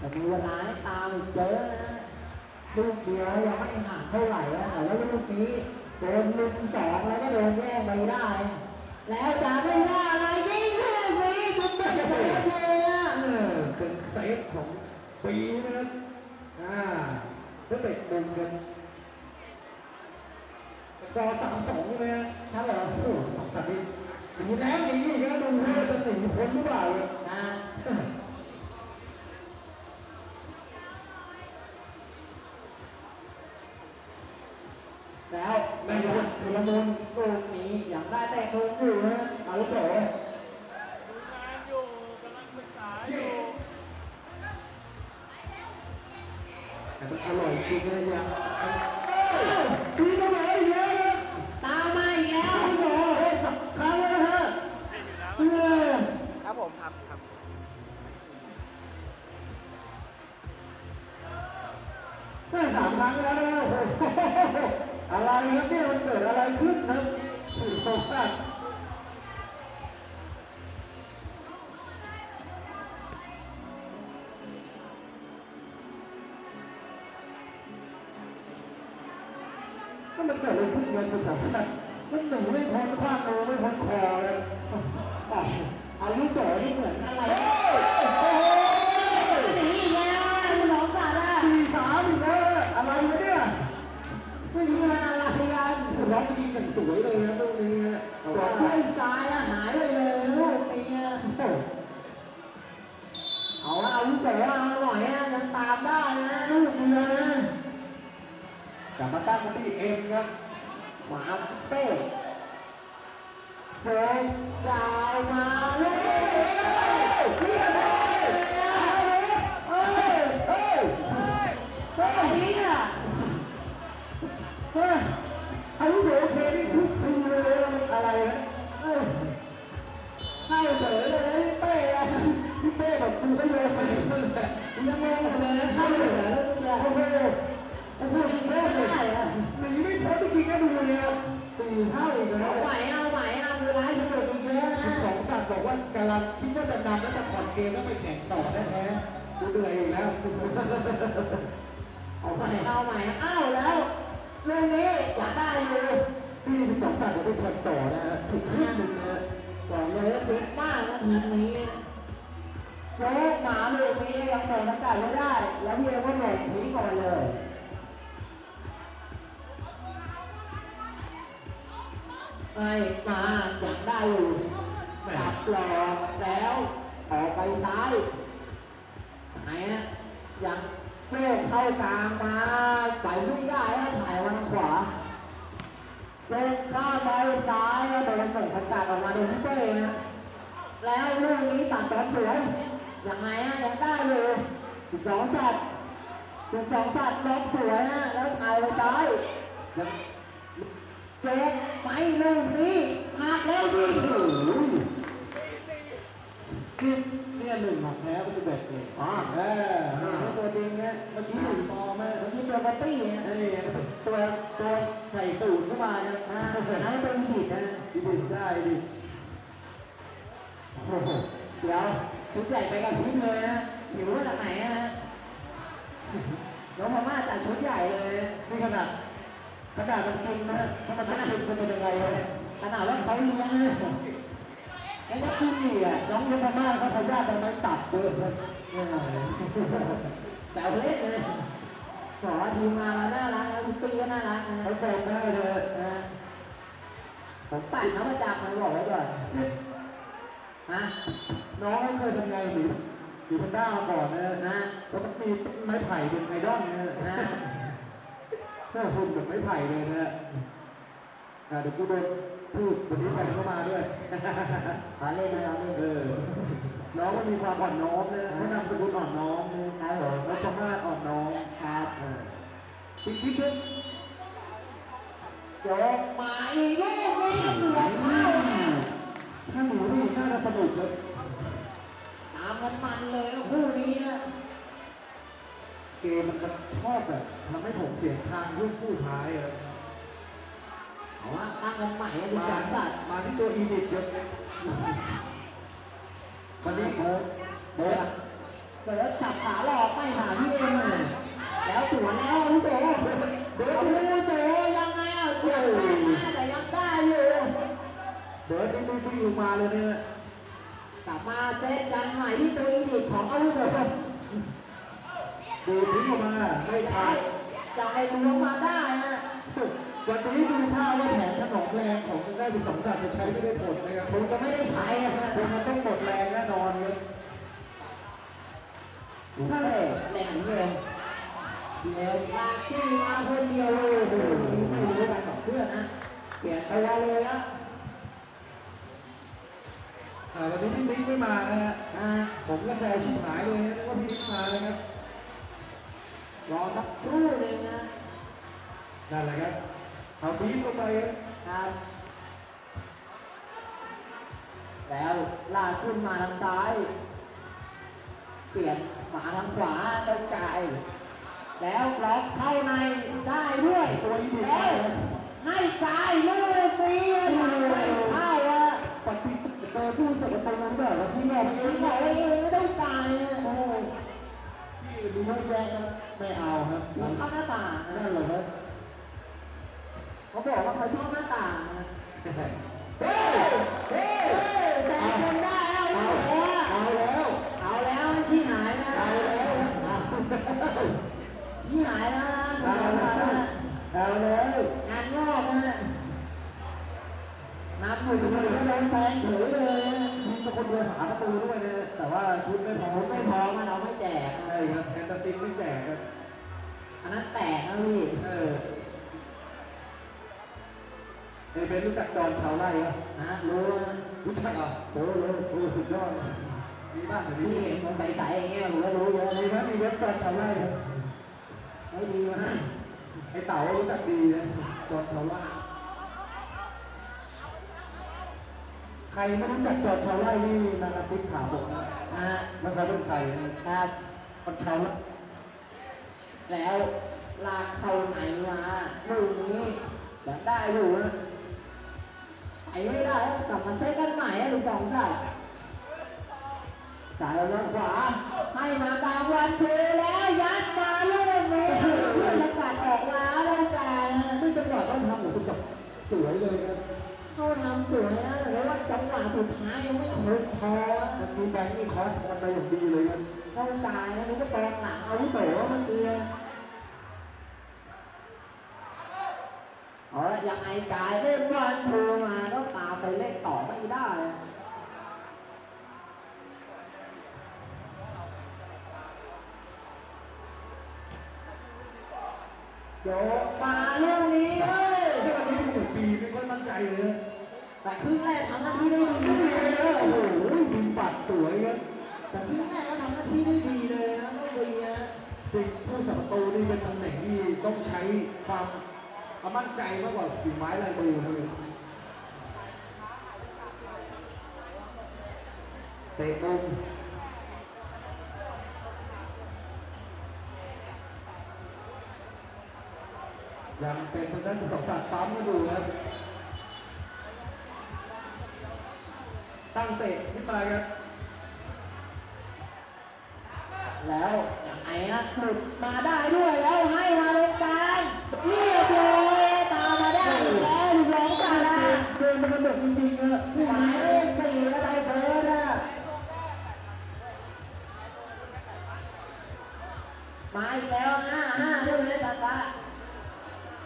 แต่มีเวลาให้ตามอีกเยอะนะลูกเดียวยังไม่ห่างเท่าไหร่นะแต่ว่าลูกนี้โดนลุมสองแล้วก็โดนแย่งไปได้ แล้วจะไม่ว่าอะไรยิงลูกนี้คุณเป็นเซฟเลยอะเออเป็นเซฟของปีนะครับอ่าเพื่อเตะมุมกันกอสามสองเลยนะครับเรอโอ้โหสองสัปดาห์หนีแล้วหนีอีกแล้วดูว่าจะหนีพ้นหรือเปล่าเนี่ ยนะแล้วในวันชุลมุนลูกนี้ยังได้แต่โดนอยู่นะอารุโสดูงานอยู่กำลังศึกษาอยู่แต่มันอร่อยจริงเลยเนี่ยดีก็มาอีกแล้วนะตามมาอีกแล้วโอ้โหครั้งแล้วฮะติดอยู่แล้วเออครับผมครับครับสามครั้งแล้วโอ้โห อะไรครับเนี่ยมันเกิดอะไรขึ้นนะถูกตกสัตว์ก็มันเกิดอะไรขึ้นเงินมันสำคัญมันหนีไม่พ้นคว้างโนไม่พ้นคอเลยอารุโสนี่เหมือนอะไร โอ้โห หนีอีกแล้วคุณน้องสาวอะ สี่สามอีกแล้วอะไรวะเนี่ย ไม่รู้ว่าอะไรกันร้องดีกันสวยเลยนะตรงนี้นะจอดให้ซ้ายอะหายไปเลยลูกนี้อะโอ้โหเอาละอารุโสเอาหน่อยอะยังตามได้นะลูกเดียวนะกลับมาตั้งกันที่เอ็มครับหมาเป้โดนดาวมาเรีย สองสัตว์จะไปแข่งต่อนะฮะถึงห้าหนึ่งนะบอกเลยว่าติดมากนะทีมนี้โจ๊กหมาลูกนี้ยังส่งอากาศไม่ได้ แล้วพี่ก็หลบหนีก่อนเลยไอ้มาอยากได้อยู่จับหลอกแล้วออกไปซ้ายไหนอะยังโจ๊กเข้ากลางมาไปไม่ได้แล้วถ่ายมาทางขวา เดินข้ามไปซ้ายแล้วโดนส่งอากาศออกมาโดนพี่เป้นะแล้วเรื่องนี้ตัดตอนสวยยังไงอะยังได้อยู่สิบสองสัตว์สิบสองสัตว์ล็อกสวยนะแล้วถ่ายไปซ้ายเจ๊ไปเรื่องนี้หักแล้วยิงโอ้โหนี่ เนี่ยหนึ่งหักแพ้ก็จะแบบนี้อ๋อเออตัวจริงเนี่ยเมื่อกี้หนึ่งปอมแม่เมื่อกี้ตัวกระปี้นะเอ้ยตัวตัวใส่ตูดเข้ามาเนี่ยอ่าแต่นั้นเป็นผิดนะดิบได้ดิเดี๋ยวชุดใหญ่ไปกับชุดเลยนะหิวมาจากไหนอะฮะน้องพม่าจัดชุดใหญ่เลยนี่ขนาดขนาดมันกินนะถ้ามันไม่กินมันเป็นยังไงขนาดว่าเขาเลี้ยงเล ยแล้วก็ขึ้นอยู่อะน้องเยพม่าเขาพยาธิทำไมตัดเยอะเลยแต่เล่นเลยบอทีมงานน่ารักแล้วทุกปีก็น่ารักนะเขาโตได้เลยนะผมปั่นเขาประจำเลยบอกไว้ก่อนฮะน้องเขาเคยทำไงหรือหรือมันด้ามาก่อนนะนะแล้วมันมีไม้ไผ่เป็นไอดอลเนี่ยนะหน้าหุ่นแบบไม้ไผ่เลยนะอะเดี๋ยวกูโดน พูดวันนี้แฟนเข้ามาด้วยขอเล่นนะเราเล่นเออน้องมันมีความอ่อนน้อมนะเขานำสกุลอ่อนน้อมนะครัผมแล้วชาวบ้านอ่อนน้อมครับเออคิดคิดคิดโจกมาอีกลูกนี้เกือบเข้านะถ้าหนูนี่น่าจะสนุกเลยตามกันมันเลยนะคู่นี้นะเกมมันมันชอบแบบทำให้ผมเสียทางยุ่งคู่ท้ายอะ เอาละตั้งกัใหม่ดูมาจากสัดมาที่ตัวอีดิทเยอะวันนี้โบโบเปิดจับขาหลอกไม่หาพี่เอ็มเลยแล้วสวนแล้วพี่โบโบพี่โบยังไงอะโบแต่ยังได้อยู่เบิร์ดที่ไม่ยู่มาเลยเนี่ยกลับมาเต้นกันใหม่ที่ตัวอีดิทของอาวุโสดูทิ้งออกมาไม่ทันจะให้ตูลงมาได้นะ วันนี้ดูท่าว่าแผนถนอมแรงของทางด้านสิบสองจัดจะใช้ไม่ได้ผลนะครับผมจะไม่ได้ใช้อะฮะคงมันต้องหมดแรงแน่นอนครับถ้าแหล่แหล่งนี้เลยเดี๋ยวลากที่มาคนเดียวเลยโอ้โหไม่รู้กันกับเพื่อนนะเปลี่ยนตัวเลยนะอ่าวันนี้พี่บิ๊กไม่มานะฮะอ่าผมก็แซวชิบหายเลยนะนึกว่าพี่บิ๊กมานะครับรอสักครู่หนึงนะนั่นแหละครับ เอาบีบลงไปครับครับ แล้วลากขึ้นมาทางซ้าย เปลี่ยนมาทางขวาตรงกาย แล้วล็อกเข้าในได้ด้วยตัวอีบิ๊กแล้วให้กายลูกเมียทำไม่เข้าอะปฏิเสธเจอผู้สมัครตรงนั้นแบบว่าที่บอกไม่บอกว่าเองไม่ต้องการอะโอ้พี่ดูไม่แย่นะไม่เอาครับอยู่เข้าหน้าต่างนั่นะนแหละครับ เขาบอกว่าเขาชอบหน้าต่างนะเฮ้ยเฮ้ยแต่คนได้แล้วเอาเอาแล้วเอาแล้วชี้หายนะเอาแล้วชี้หายแล้วนะเอาแล้วเอาแล้วงานงอกนะนับหนึ่งเลยก็โดนแทงเฉยเลยนะทีมตะคนเดียวหาประตูด้วยนะแต่ว่าชุดไม่พอมไม่พอมันเอาไม่แจกใช่ครับแอนตาซินไม่แจกครับอันนั้นแตกนะพี่เออ เอเบนรู้จักจอนชาวไร่ไหมนะรู้นะรู้จักอะโอ้โหโอ้โหสุดยอดมีบ้างแต่พี่นี่เห็นมันใสๆอย่างเงี้ยผมก็รู้เยอะมีไหมมีเว็บจอนชาวไร่ไหมไม่ดีนะไอเต๋ารู้จักดีนะจอนชาวไร่ใครไม่รู้จักจอนชาวไร่นี่นานาติถามผมนะนะมันเขาเป็นใครนะครับมันชาวไร่แล้วลากเข้าไหนมาลูกนี้ได้อยู่นะ ไปไม่ได้กลับมาเซตกันใหม่ลูกสองชายสายลงขวา ให้มากลางวันเทแล้วยัดมาลูกนี้เพื่อนจะกัดออกมาแล้วกันซึ่งจังหวะต้องทำหมือนกับสวยเลยครับเขาทำสวยนะแต่ว่าจังหวะสุดท้ายยังไม่ถึงพอเมื่อกี้แบงค์นี่คอสมันไปอย่างดีเลยครับเข้าใจนะนี่ก็ตอนหลังเอาวุโสเมื่อกี้ เอายังไงกายเล่นบอลทรมาก็ตามไปเล่นต่อไม่ได้โยกมาลูกนี้เอ้ยที่วันนี้หนึ่งปีไม่ค่อยมั่นใจเลยนะแต่ครึ่งแรกทำหน้าที่ได้ดีเลยนะโอ้โหหยิงปัดสวยครับแต่ครึ่งแรกก็ทำหน้าที่ได้ดีเลยนะไม่ดีนะจริงผู้สับประตูนี่เป็นตำแหน่งที่ต้องใช้ความ ความั่นใจมากกว่าฝีไม้ลายมือเท่านะเลยเตะมุมยังเป็นทางด้านสองตัดปั๊มมาดูครับ ตั้งเตะขึ้นมาครับ แล้วยังไงนะหลุดมาได้ด้วยแล้วให้มาตรงกลางเรียบร้อย นกระโดดจริงๆนะหมายเลขสี่แล้วไปเบิร์ดอะมาอีกแล้วห้าห้าด้วยนะจ๊ะจ๊ะ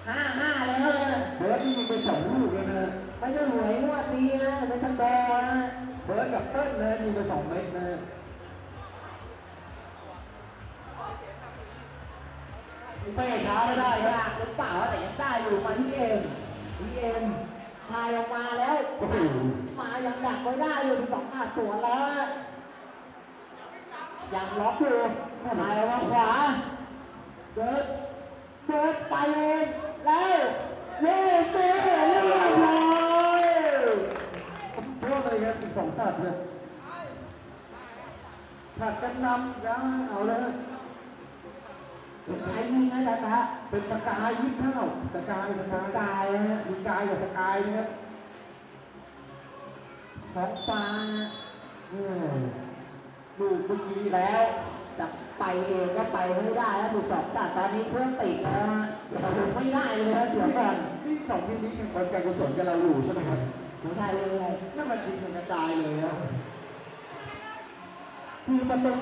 ห้าห้าแล้วเบิร์ดนี่ยิงไปสองลูกแล้วนะไม่ใช่หวยงวดดีนะแต่เป็นตันโดนะเบิร์ดกับเติ้ลนะยิงไปสองเม็ดนะเป้ช้าไม่ได้ยากหรือเปล่าแต่ยังได้อยู่มาที่เอ็มที่เอ็ม พายออกมาแล้วหมายังดักไว้ได้อยู่สองหน้าสวนแล้วยังล็อกอยู่พายออกมาขวาเดินเดินไปเองแล้วเล่นเตะเรียบร้อยโทษเลยครับสิบสองตัดเลยถัดกันนำยังเอาเลย ใครยิงนะจ๊ะจ๊ะเป็นสกายยี่สิบเท่าสกายสกายกายนะมีกายกับสกายนะครับท้องฟ้านะอืมลูกเมื่อกี้แล้วจะไปเองก็ไปไม่ได้แล้วถูกสองแต่ตอนนี้เครื่องติดแล้วฮะเราถึงไม่ได้เลยนะเดี๋ยวก่อนนี่สองทีมนี้แข่งบอลการกุศลกันเราอยู่ใช่ไหมครับไม่ใช่เลยนั่นมันทีมกันกระจายเลยนะคือประตู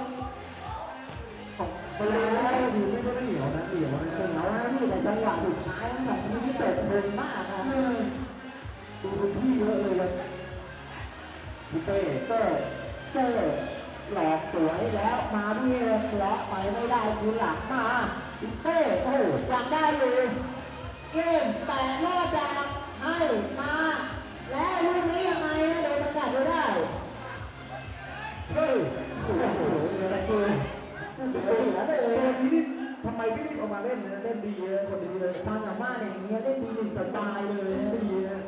ของมันเลยดีไม่ได้เหนียวนะเหนียวนะเก่งเอานะพี่แต่จังหวะสุดท้ายมันแบบนี้ที่เปิดเพลินมากนะดูพื้นที่เยอะเลยพี่เต้เตอเตอหลอกสวยแล้วมาพี่เลาะไปไม่ได้คืนหลังมาอิเต้โอ้ยังได้อยู่เกมแต่รอดจากให้มาและลูกนี้ยังไงนะโดนประกาศได้เฮ้ยโอ้โหอะไรเกินเสียเลย ตัวนี้นี่ทำไมพี่รีบเอามาเล่นนะเล่นดีเลยคนดีเลยความสามารถอย่างเงี้ยเล่นดีหนึ่งสบายเลยดีนะ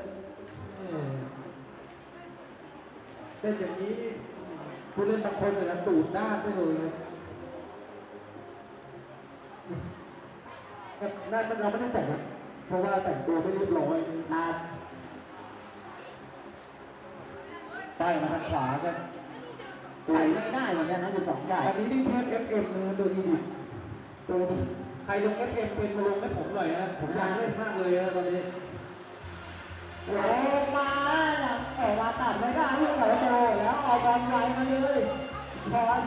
เล่นอย่างนี้ผู้เล่นบางคนอาจจะตูดด้านได้เลยนะน่าจะเราไม่ได้แต่งนะเพราะว่าแต่งตัวไม่เรียบร้อยตาป้ายมาทางขวากัน ไหลไม่ได้เหมือนกันนะอยู่สองได้อันนี้นี่เทป FM นะดูดีดิดูดิใครลง FM เป็นมาลงให้ผมหน่อยนะผมอยากเล่นมากเลยนะตอนนี้โอ้มาเนี่ยออกมาตัดไม่ได้ลูกเขาโตแล้วเอาบอลไวมาเลยบอล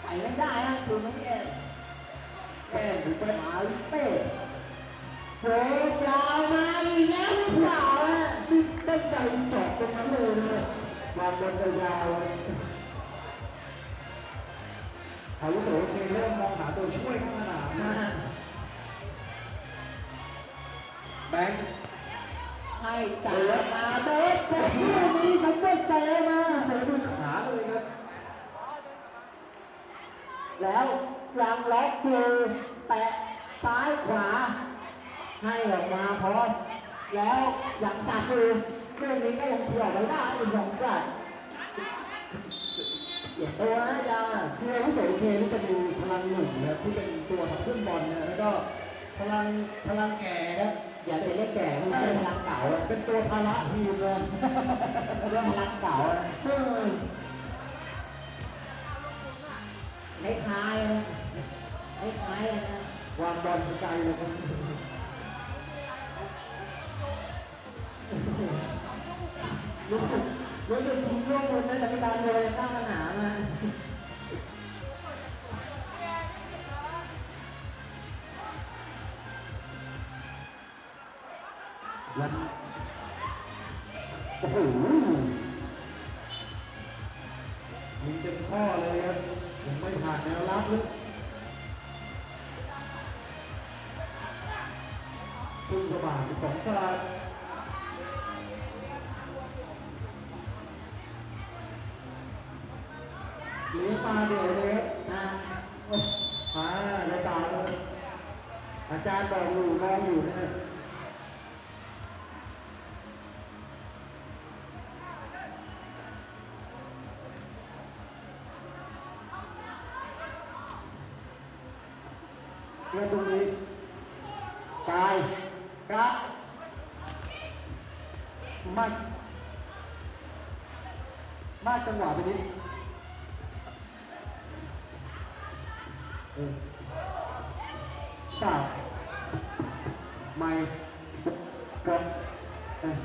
ไหลไม่ได้นะคือไม่เอ็นแม่หรือไปหมาเป้โผล่ยาวมาอีกแล้วหรือเปล่าอะตั้งใจเจาะตรงนั้นเลยนะวางบอลยาว ๆเขารู้สึกว่าเคเริ่มมองหาตัวช่วยข้างสนามนะแบงค์ให้ตัดมาเบิร์ดแต่ที่นี้เขาเบิร์ดเซมาเสียด้วยขาเลยครับ แล้วยังล็อกอยู่แตะซ้ายขวา ให้ออกมาพร้อมแล้วยังจับอยู่เรื่องนี้ก็ยังเที่ยวไม่ได้อีกสองจัด เดี๋ยวตัวนะจ๊ะคืออาวุโสเคนี่จะมีพลังหนุ่มนะครับที่เป็นตัวขับเคลื่อนบอลนะแล้วก็พลังพลังแก่ครับอย่าไปเรียกแก่ไม่ใช่พลังเก่าอะเป็นตัวภาระทีมเลยเรื่องพลังเก่าอะเออคล้ายๆนะคล้ายๆนะวางบอลไกลเลยครับรู้สึกรู้สึกทีมร่วมคนนะแต่ไม่การเลยสร้ 32กราตหรือมาเดี๋ยวเลยนะมาราตาเลยอาจารย์บอกอยู่มองอยู่นะเรื่องตรงนี้ เออเปล่าไม่กดเออ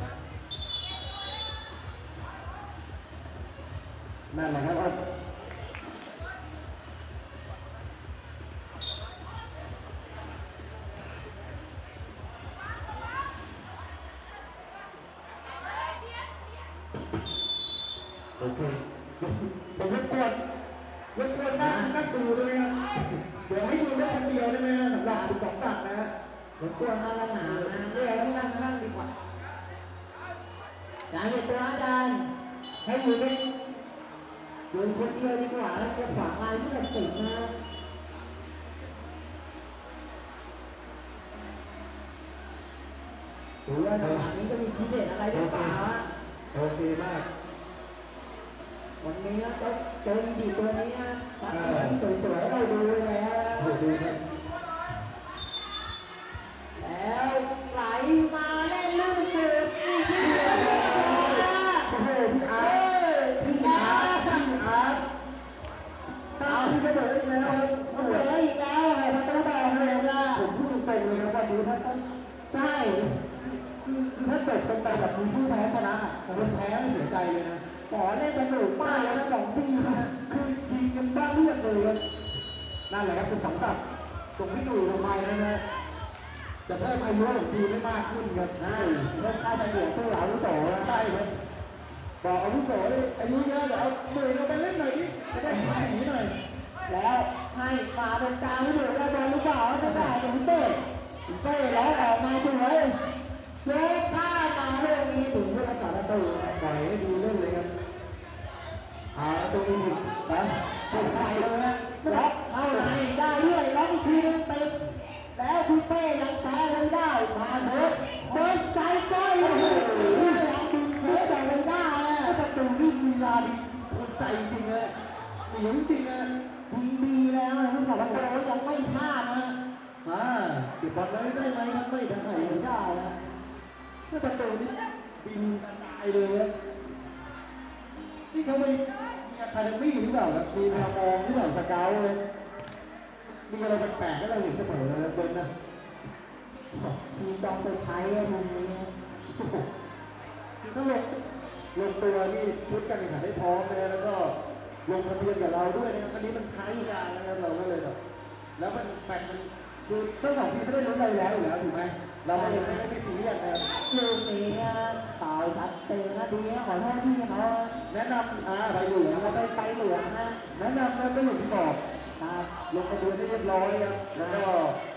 นั่นแหละครับ อาจารย์ให้อยู่ได้อยู่คนเดียวดีกว่าแล้วจะขวางลายที่แบบติดนะดูว่าจังหวะนี้จะมีทีเด็ดอะไรหรือเปล่าอะโอเคมาก วันนี้นะเจ้าเจอดีตัวนี้นะตัดผมสวยๆเราดูแล้วโอ้ดูครับ เลยนะว่าดูถ้าถ้าใช่ถ้าเกิดเป็นไปแบบมีผู้แพ้ชนะคนแพ้ไม่เสียใจเลยนะขอเล่นสนุกมากเลยนะสองทีนะคือยิงกันบ้าเลือดเลยนั่นแหละครับคุณสองตับตรงที่ดูลงไปนะฮะจะเพิ่มอายุของทีมให้มากขึ้นครับนะเริ่มค่าเฉลี่ยสู้อาวุโสแล้วใช่ครับบอกอาวุโสอายุเยอะเดี๋ยวเอามือเราไปเล่นหน่อยดิจะได้หายหนีหน่อยแล้วให้มาตรงกลางไม่ดูได้บอลหรือเปล่าไม่ได้ตรงเต้ เต้แล้วออกมาสวยยกข้ามาเรื่องนี้ถึงผู้รักษาประตูปล่อยให้ดีเล่นเลยครับเอาตรงนี้นะถูกไปเลยนะล็อกเข้าในได้ด้วยล็อกอีกทีนึงติดแล้วคุณเป้ยังแพ้ไม่ได้มาเบิร์ดเบิร์ดใจก้อยโอ้โหยังดึงเบิร์ดแต่ไม่ได้อะประตูนี่มีลาดีคนใจจริงเลยเหนียวจริงนะดี เก็บบอลไว้ได้ไหมครับไม่ได้ไม่ได้นะถ้าประตูนี่บินกระจายเลยครับนี่เขาไปมีอะคาเดมี่หรือเปล่าครับมีแนวมองหรือเปล่าสเกลเลยมีอะไรแปลกๆให้เราเห็นเสมอนะเบนนะทีจองไปใช้อะทีนี้คือถ้าลงลงตัวนี่ชุดการแข่งขันได้พร้อมนะแล้วก็ลงทะเบียนกับเราด้วยนะครับวันนี้มันท้ยานะครับเราก็เลยแบบแล้วมันแมตช์มัน คือทั้งสองทีมไม่ได้ลุ้นอะไรแล้วอยู่แล้วถูกไหมเราก็ยังไม่ได้ซีเรียสนะครับลูกนี้เป่าชัดเจนนะดีนะขอโทษที่เขาแนะนำอ่าไปอยู่เขาไปไปเหลืองนะแนะนำนะก็อย่างที่บอกครับลงทะเบียนได้เรียบร้อยครับแล้วก็วิธี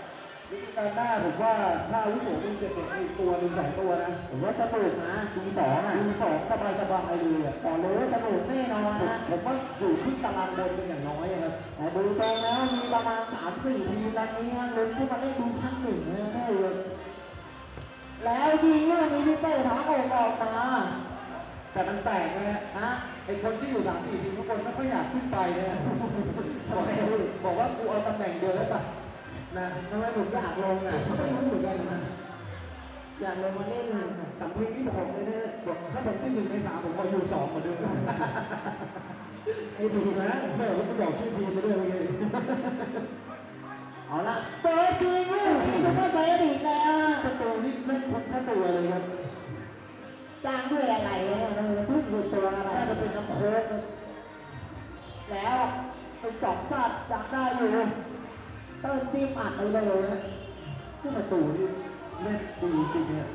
การหน้าผมว่าถ้าอาวุโสมีเจ็ดเด็กอีกตัวหนึ่งสองตัวนะผมว่าสนุกนะทีสองอะทีสองสบายสบายเลยอะต่อเลยสนุกแน่นอนผมนะผมว่าอยู่ที่ตารางบนเป็นอย่างน้อยอะครับแต่ดูตรงแล้วมีประมาณสามสี่ทีมตอนนี้ลุ้นขึ้นมาได้ดูชั้นหนึ่งนะได้เลยแล้วยิงลูกนี้พี่เป้ถางอกออกมาแต่มันแปลกนะฮะฮะไอ้คนที่อยู่สามสี่ทีมทุกคนไม่ค่อยอยากขึ้นไปเลยอะบอกบอกว่ากูเอาตำแหน่งเดียวแล้วป่ะ นะทำไมผมอยากลงอะไม่รู้เหมือนกันนะอยากลงมาเล่นอะสำเพ็งที่ผมเลยเนี่ยบอกถ้าผมที่หนึ่งในสามผมก็อยู่สองเหมือนเดิมไอ้ทีนะแม่ผมก็บอกชื่อทีมไปด้วยเมื่อกี้เอาละเปิดจริงลูกนี่มันก็เซฟอีกแล้วประตูนี่เล่นทุกตัวเลยครับจ้างด้วยอะไรเนี่ยมันทุกตัวตัวอะไรน่าจะเป็นน้ำโค้กนะแล้วไปสองสัตว์จับได้อยู่ เติ้ลจิ้มอัดไปเลยนะที่ประตูนี่เล่นดีจริงเนี่ย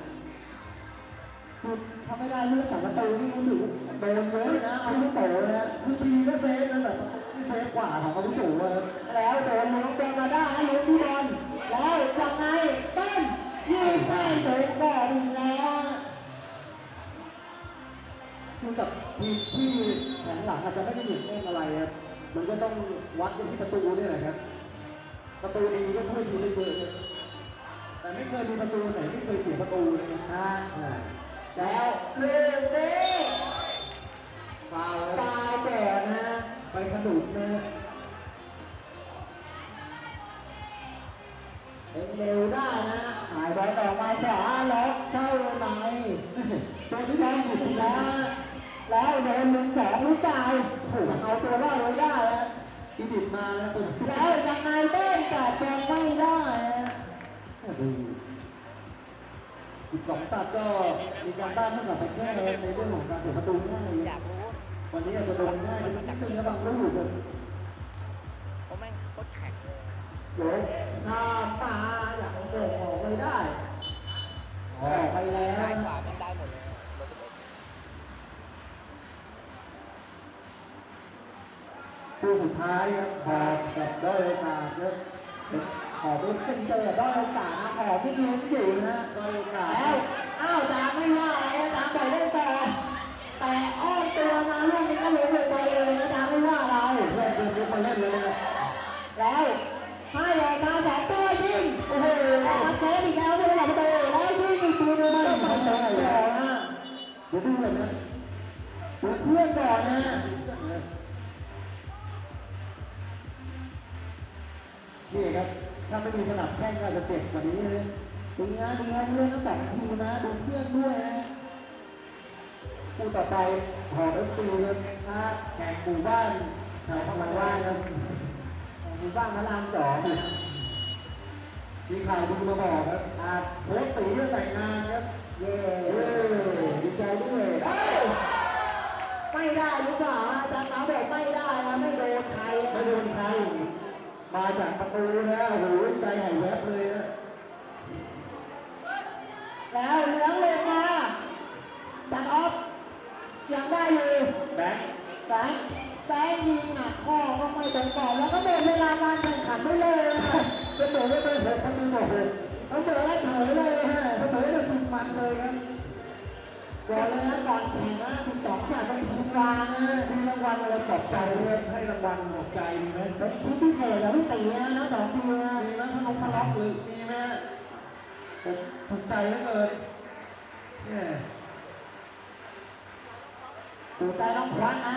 คือทำไม่ได้เรื่องของประตูนี่รู้สึกโดนเยอะนะเอาลูกโตนะคือทีก็เซฟนะแต่ที่เซฟกว่าของอาวุโสอะครับแล้วโดนลุ้นเต็มาได้ลุ้นที่บอลแล้วยังไงเต้นยิงไม่ถึงก่อนอีกแล้วคือกับทีมที่แผงหลังอาจจะไม่ได้หยุดเล่นอะไรครับมันก็ต้องวัดกันที่ประตูนี่แหละครับ ประตูดีก็ช่วยทีมได้เยอะเลยแต่ไม่เคยมีประตูไหนที่เคยเสียประตูเลยนะอ่าอ่าแล้วลูกนี้ฟาวล์ฟาวล์ก่อนนะไปขนุนนะเป็นเร็วได้นะหายบอลต่อมาขวาล็อกเข้าในตัวที่ได้อยู่แล้วแล้วโดนลุงสองหรือเปล่าโอ้โหเอาตัวรอดไว้ได้แล้ว อีดิตมาแล้วตัวแล้วยังไงเต้นแต่บอลไม่ได้นะดูอีกสองตัดก็มีการบ้านเท่ากับไปแค่ในเรื่องของการเสียประตูง่ายอยากรู้วันนี้อาจจะโดนง่ายนิดนึงนะบางลูกเลยเพราะแม่งโคตรแข็งเลย โดนหน้าตาอย่างโด่งออกไปได้ออกไปแล้ว ซ้ายขวาแม่งได้หมดเลยรถตุ๊ก คู่สุด ท้ายครับพอแบบด้โอกาสเยอะขอเป็นเป็นเจอได้โอกาสนะขอที่ลุ้นอยู่นะได้โอกาสแล้วอ้าวจางไม่ว่าอะไรนะจางปล่อยเล่นต่แต่อ้อมตัวมาลูกนี้ก็ล้มลงไปเลยนะจางไม่ว่าเราเพื่อนเดินลุกมาเล่นเลยนะแล้วให้ออกมาสองตัวยิงโอ้โหมาเซฟอีกแล้วด้วยหลังประตูแล้วยิงอีกตัวหนึงไม่ต้องไปต่อนะเดี๋ยวดูเลยนะเพื่อนก่อนนะ นี่ครับ ถ้าไม่มีสนับแข้งก็จะเจ็บกว่านี้เลยดีนะดีนะเพื่อนทั้งทีนะดูเพื่อนด้วยนะคู่ต่อไปหอเอฟซีครับถ้าแข่งหมู่บ้านแถวพลังว่านครับมีบ้างมาลามสองมีข่าวดีมาบอกครับอาโค้ชตีจะแต่งงานครับเย้เออดีใจด้วยเอ้ยไม่ได้หรือเปล่าอาจารย์สาวบอกไม่ได้นะไม่โดนใครไม่โดนใคร มาจากประตูนะโอ้โหใจหายแว ปลอบใจด้วยให้รางวัลปลอบใจมีไหมเป็นทีมพิเศษแล้วพี่ตีนะน้องดองทีมนะมีไหมพนมพล็อกหรือมีไหมผมถูกใจเหลือเกินเนี่ยถูกใจน้องควันนะ